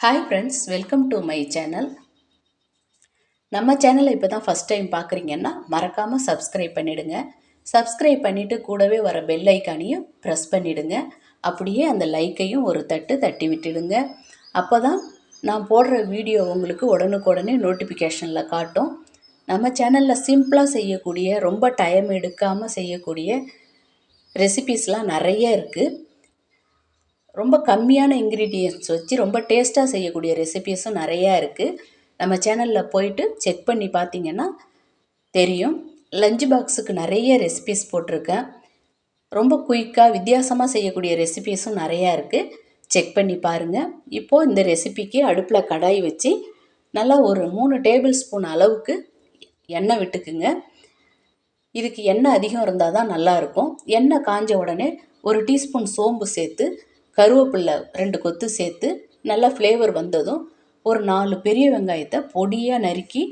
Hi friends welcome to my channel நம்ம சேனலை இப்போ தான் ஃபஸ்ட் டைம் பார்க்குறீங்கன்னா மறக்காமல் சப்ஸ்கிரைப் பண்ணிவிடுங்க சப்ஸ்கிரைப் பண்ணிவிட்டு கூடவே வர பெல் ஐக்கானையும் ப்ரெஸ் பண்ணிவிடுங்க அப்படியே அந்த லைக்கையும் ஒரு தட்டு தட்டி விட்டுடுங்க. அப்போ தான் நான் போடுற வீடியோ உங்களுக்கு உடனுக்குடனே நோட்டிஃபிகேஷனில் காட்டும். நம்ம சேனலில் சிம்பிளாக செய்யக்கூடிய ரொம்ப டைம் எடுக்காமல் செய்யக்கூடிய ரெசிபீஸ்லாம் நிறைய இருக்குது ரொம்ப கம்மியான இன்க்ரீடியன்ட்ஸ் வச்சு ரொம்ப டேஸ்ட்டாக செய்யக்கூடிய ரெசிபீஸும் நிறையா இருக்குது நம்ம சேனலில் போயிட்டு செக் பண்ணி பார்த்தீங்கன்னா தெரியும். லஞ்ச் பாக்ஸுக்கு நிறைய ரெசிபீஸ் போட்டிருக்கேன். ரொம்ப குயிக்காக வித்தியாசமாக செய்யக்கூடிய ரெசிபீஸும் நிறையா இருக்குது செக் பண்ணி பாருங்கள் இப்போது இந்த ரெசிபிக்கு அடுப்பில் கடாய் வச்சு நல்லா ஒரு மூணு டேபிள் ஸ்பூன் அளவுக்கு எண்ணெய் விட்டுக்குங்க. இதுக்கு எண்ணெய் அதிகம் இருந்தால் தான் நல்லாயிருக்கும் எண்ணெய் காஞ்ச உடனே ஒரு டீஸ்பூன் சோம்பு சேர்த்து கருவேப்பில்லை ரெண்டு கொத்து சேர்த்து நல்லா ஃப்ளேவர் வந்ததும் ஒரு நாலு பெரிய வெங்காயத்தை பொடியாக நறுக்கி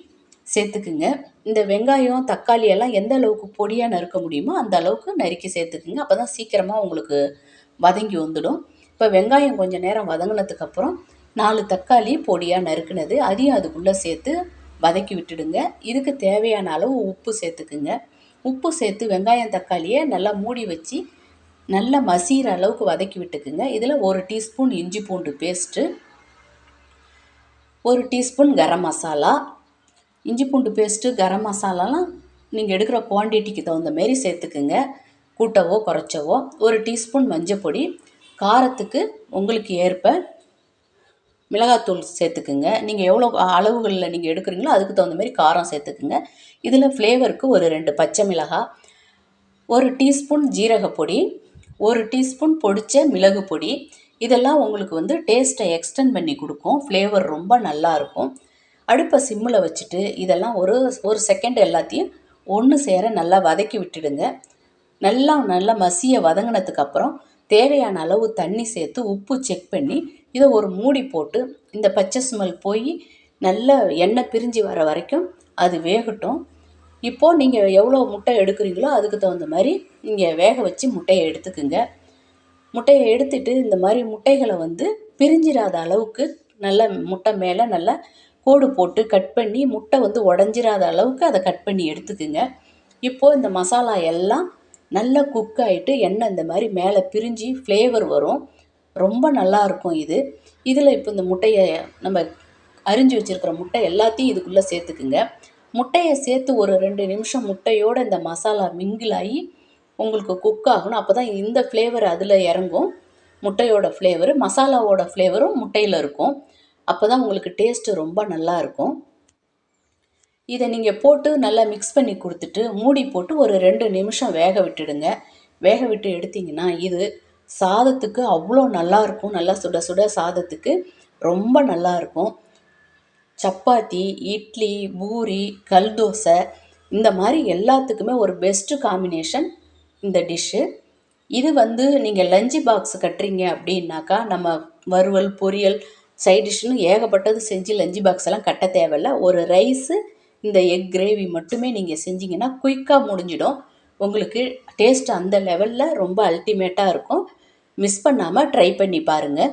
சேர்த்துக்குங்க. இந்த வெங்காயம் தக்காளி எல்லாம் எந்த அளவுக்கு பொடியாக நறுக்க முடியுமோ அந்த அளவுக்கு நறுக்கி சேர்த்துக்குங்க. அப்போ தான் சீக்கிரமாக உங்களுக்கு வதங்கி வந்துடும். இப்போ வெங்காயம் கொஞ்சம் நேரம் வதங்கினதுக்கப்புறம் நாலு தக்காளி பொடியாக நறுக்குனது அதையும் அதுக்குள்ளே சேர்த்து வதக்கி விட்டுடுங்க. இதுக்கு தேவையான அளவு உப்பு சேர்த்துக்குங்க. உப்பு சேர்த்து வெங்காயம் தக்காளியை நல்லா மூடி வச்சு நல்லா மசிகிற அளவுக்கு வதக்கி விட்டுக்குங்க. இதில் ஒரு டீஸ்பூன் இஞ்சி பூண்டு பேஸ்ட்டு ஒரு டீஸ்பூன் கரம் மசாலா. இஞ்சி பூண்டு பேஸ்ட்டு கரம் மசாலாலாம் நீங்கள் எடுக்கிற குவான்டிட்டிக்கு தகுந்த மாரி சேர்த்துக்குங்க. கூட்டவோ குறைச்சவோ. ஒரு டீஸ்பூன் மஞ்சப்பொடி காரத்துக்கு உங்களுக்கு ஏற்ப மிளகாத்தூள் சேர்த்துக்குங்க. நீங்கள் எவ்வளோ அளவுகளில் நீங்கள் எடுக்கிறீங்களோ அதுக்கு தகுந்த மாதிரி காரம் சேர்த்துக்குங்க. இதில் ஃப்ளேவருக்கு ஒரு ரெண்டு பச்சை மிளகாய் ஒரு டீஸ்பூன் ஜீரகப்பொடி ஒரு டீஸ்பூன் பொடித்த மிளகு பொடி. இதெல்லாம் உங்களுக்கு வந்து டேஸ்ட்டை எக்ஸ்டெண்ட் பண்ணி கொடுக்கும். ஃப்ளேவர் ரொம்ப நல்லாயிருக்கும் அடுப்பை சிம்மில் வச்சுட்டு இதெல்லாம் ஒரு ஒரு செகண்ட் எல்லாத்தையும் ஒன்று சேர நல்லா வதக்கி விட்டுடுங்க. நல்லா நல்லா மசிய வதங்கினதுக்கப்புறம் தேவையான அளவு தண்ணி சேர்த்து உப்பு செக் பண்ணி இதை ஒரு மூடி போட்டு இந்த பச்சை ஸ்மெல் போய் நல்ல எண்ணெய் பிரிஞ்சு வர வரைக்கும் அது வேகட்டும். இப்போது நீங்கள் எவ்வளோ முட்டை எடுக்கிறீங்களோ அதுக்கு தகுந்த மாதிரி நீங்கள் வேக வச்சு முட்டையை எடுத்துக்குங்க. முட்டையை எடுத்துட்டு இந்த மாதிரி முட்டைகளை வந்து பிரிஞ்சிடாத அளவுக்கு நல்ல முட்டை மேலே நல்லா கோடு போட்டு கட் பண்ணி முட்டை வந்து உடஞ்சிராத அளவுக்கு அதை கட் பண்ணி எடுத்துக்குங்க. இப்போது இந்த மசாலா எல்லாம் நல்லா குக் ஆகிட்டு எண்ணெய் இந்த மாதிரி மேலே பிரிஞ்சு ஃப்ளேவர் வரும். ரொம்ப நல்லாயிருக்கும் இது. இதில் இப்போ இந்த முட்டையை நம்ம அரிஞ்சு வச்சுருக்கிற முட்டை எல்லாத்தையும் இதுக்குள்ளே சேர்த்துக்குங்க. முட்டையை சேர்த்து ஒரு ரெண்டு நிமிஷம் முட்டையோடு இந்த மசாலா மிங்கிள் ஆகி உங்களுக்கு குக் ஆகணும். அப்போ தான் இந்த ஃப்ளேவர் அதில் இறங்கும். முட்டையோட ஃப்ளேவரு மசாலாவோட ஃப்ளேவரும் முட்டையில் இருக்கும். அப்போ தான் உங்களுக்கு டேஸ்ட்டு ரொம்ப நல்லா இருக்கும். இதை நீங்கள் போட்டு நல்லா மிக்ஸ் பண்ணி கொடுத்துட்டு மூடி போட்டு ஒரு ரெண்டு நிமிஷம் வேக விட்டுடுங்க. வேக விட்டு எடுத்திங்கன்னா இது சாதத்துக்கு அவ்வளோ நல்லாயிருக்கும் நல்லா சுட சுட சாதத்துக்கு ரொம்ப நல்லாயிருக்கும் சப்பாத்தி இட்லி பூரி கல் தோசை இந்த மாதிரி எல்லாத்துக்குமே ஒரு பெஸ்ட்டு காம்பினேஷன் இந்த டிஷ்ஷு இது வந்து நீங்கள் லஞ்சு பாக்ஸ் கட்டுறீங்க அப்படின்னாக்கா நம்ம வறுவல் பொரியல் சைட் டிஷ்ஷுன்னு ஏகப்பட்டது செஞ்சு லஞ்சு பாக்ஸ் எல்லாம் கட்ட தேவையில்ல. ஒரு ரைஸு இந்த எக் கிரேவி மட்டுமே நீங்கள் செஞ்சீங்கன்னா குயிக்காக முடிஞ்சிடும். உங்களுக்கு டேஸ்ட் அந்த லெவலில் ரொம்ப அல்டிமேட்டாக இருக்கும். மிஸ் பண்ணாமல் ட்ரை பண்ணி பாருங்கள்